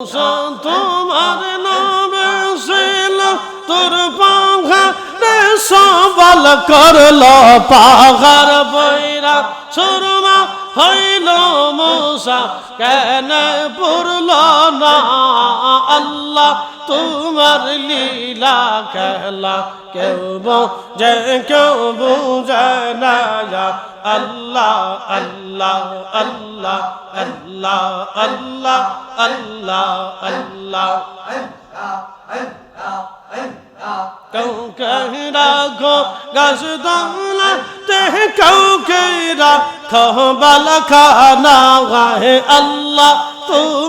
তোমার নামে ছিল, তোর পাখা রে সবল করল পাহাড় বৈরা। সুরমা হইল মূসা কেন পুরল না আল্লাহ? তোমার লীলা খেলা। কেউ যে, কেউ বুঝে না আল্লাহ আল্লাহ আল্লাহ আল্লাহ আল্লাহ আল্লাহ আল্লাহ। কাউকে রাখো গাছ দানা তে কাউকে রাখো বালখানা। গাহে আল্লাহ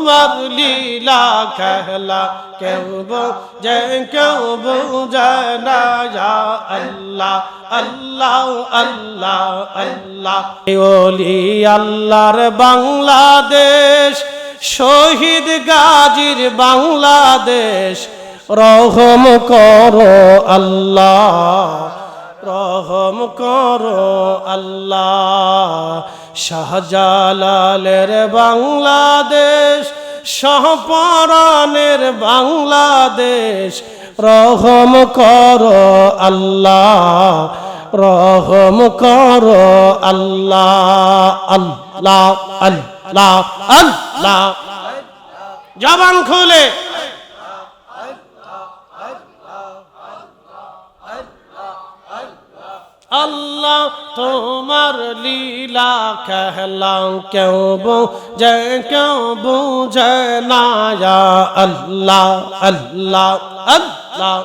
তোমার লীলা খেলা কেউ যে কেউ বুঝে না আল্লাহ আল্লাহ আল্লাহ আল্লাহ ওলি আল্লাহর বাংলাদেশ শহীদ গাজীর বাংলাদেশ রহম করো আল্লাহ রহম করো আল্লাহ শাহজালালের বাংলাদেশ সহপরানের বাংলাদেশ। রহম করো আল্লাহ, রহম করো আল্লাহ আল্লাহ আল্লাহ আল্লাহ। জবান খুলে। আল্লাহ اللہ تمر لیلا کہلاؤں کیوں جے کیوں بو نا یا اللہ اللہ اللہ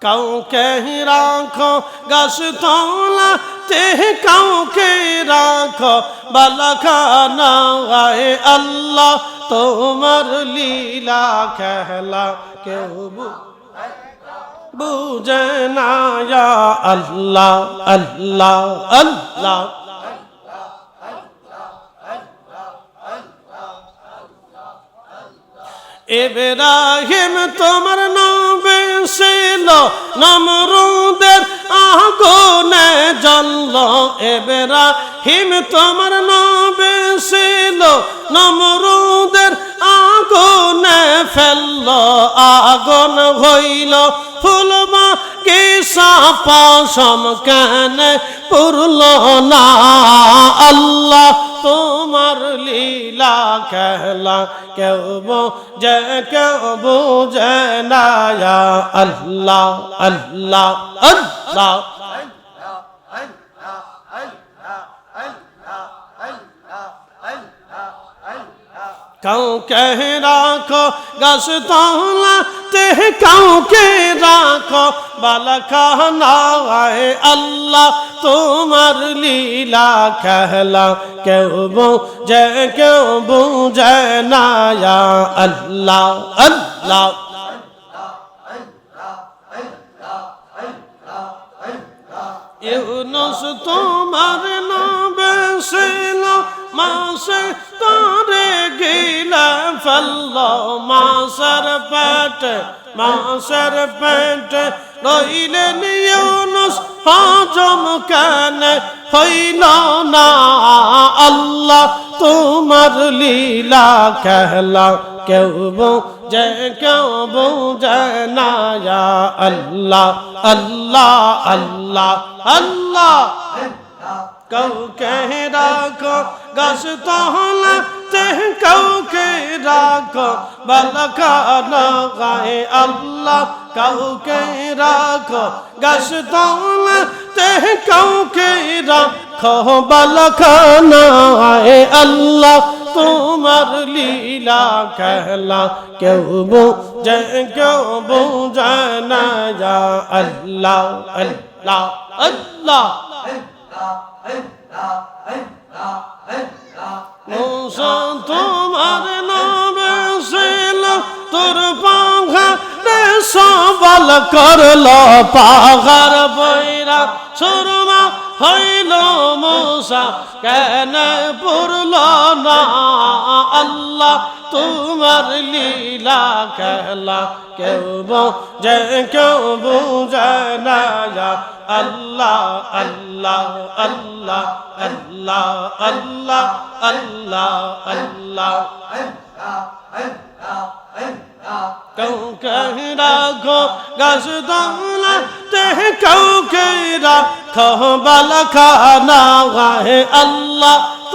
کاؤں کے راکھو گس تولا تہ کاؤں کے راکھو بلا کھانا آئے اللہ تمر لیلا کہلا کیوں بوجھے বুঝে না আল্লাহ আল্লাহ আল্লাহ। এবেরাহিম তোমার নামে ছিল, নমরুদের আগুনে জ্বলল। এবেরাহিম তোমার নামে ছিল, নমরুদের আগুনে ফেলল, আগুন হইল। ফুলমা কে সাপা সমকান পুরল না আল্লাহ তোমার লীলা খেলা কেউ যে কেউ বুঝে না ইয়া আল্লাহ আল্লাহ আল্লাহ কাউকে রাখো গাছ তোলা তে কাউকে রাখো বালখানা আয় আল্লাহ, তোমার লীলা খেলা কেউ যে, কেউ বুঝে না আল্লাহ আল্লাহ। ইউনুস তোমার নামে মাসে তারে গিলা ফেলল মাসের পেট মাসের পেট। রইলেন ইউনুস হজম কেন, হইল না আল্লাহ তোমার লীলা খেলা। কেউ যে কেউ বুঝে না আল্লাহ আল্লাহ আল্লাহ আল্লাহ। কাউকে রাখো গাছ তহলা তে কাউকে রাখো বালখানা গায়ে আল্লাহ কাউকে রাখো গাছ তহলা তে কাউকে রাখো বালখানা গায়ে আল্লাহ তোমার লীলা খেলা কেউ বুঝে কেউ বুঝে না যা আল্লাহ আল্লাহ আল্লাহ তোমার নামে ছিল, তোর পাখা রে সবল করল পাহাড় বৈরা সুরমা হইল মুসা কেন পুরল না আল্লাহ? তোমার লীলা খেলা কেউ বোঝে কেউ বুঝে না আল্লাহ আল্লাহ আল্লাহ আল্লাহ আল্লাহ আল্লাহ আল্লাহ। কাউকে রাখো গাছ দৌলতে কাউকে রাখো বালখানা। গাহে আল্লাহ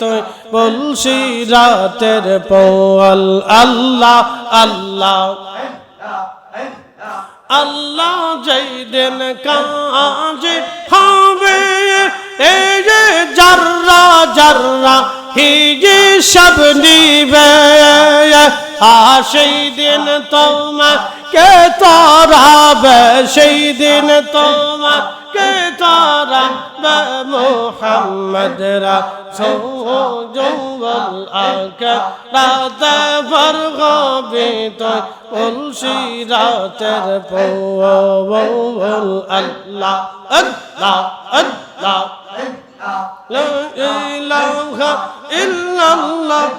তুই বলছি রাতের পোয়াল আল্লাহ আল্লাহ আল্লাহ যেই দিন কাজে হবে এই যে জাররা জাররা হিজি সব নিবে আর সেই দিন তোমার কে তারাবে সেই দিন তোমার কে তারাবে মোহাম্মদ রাসূল আকে রাতে ভর গবি তো তুলসী রাতের পৌল আল্লাহ আল্লাহ আল্লাহ। لا إله إلا الله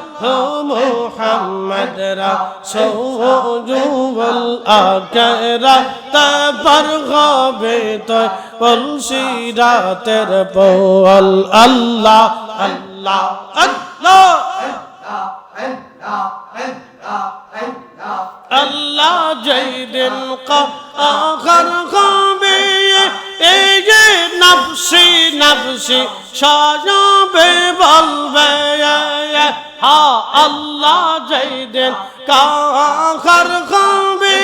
محمد رسول الآخرة تبر غابت والسيرات ربوال الله الله الله আল্লাহ যেই দিন আখর হবে এই যে নফসি নাফসি সজবে বলবে, হা আল্লাহ জৈদিন কাহর খাবে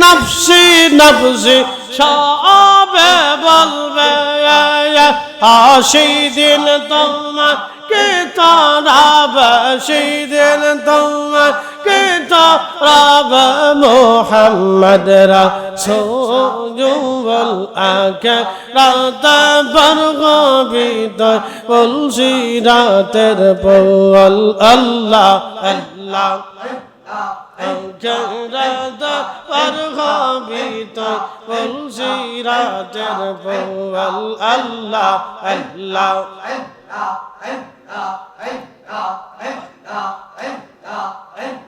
নফসি নফসি সবে বলবে আশিদিন তোমাকে তারা বসিদিন তোমার কে তারাব মোহাম্মদ রাসূলুল আকা রাতা বরগবিত বলছি রাতের বল আল্লাহ আল্লাহ রাতা বরগবিত বলছি রাতের বল আল্লাহ আল্লাহ আল্লাহ আল্লাহ আল্লাহ আল্লাহ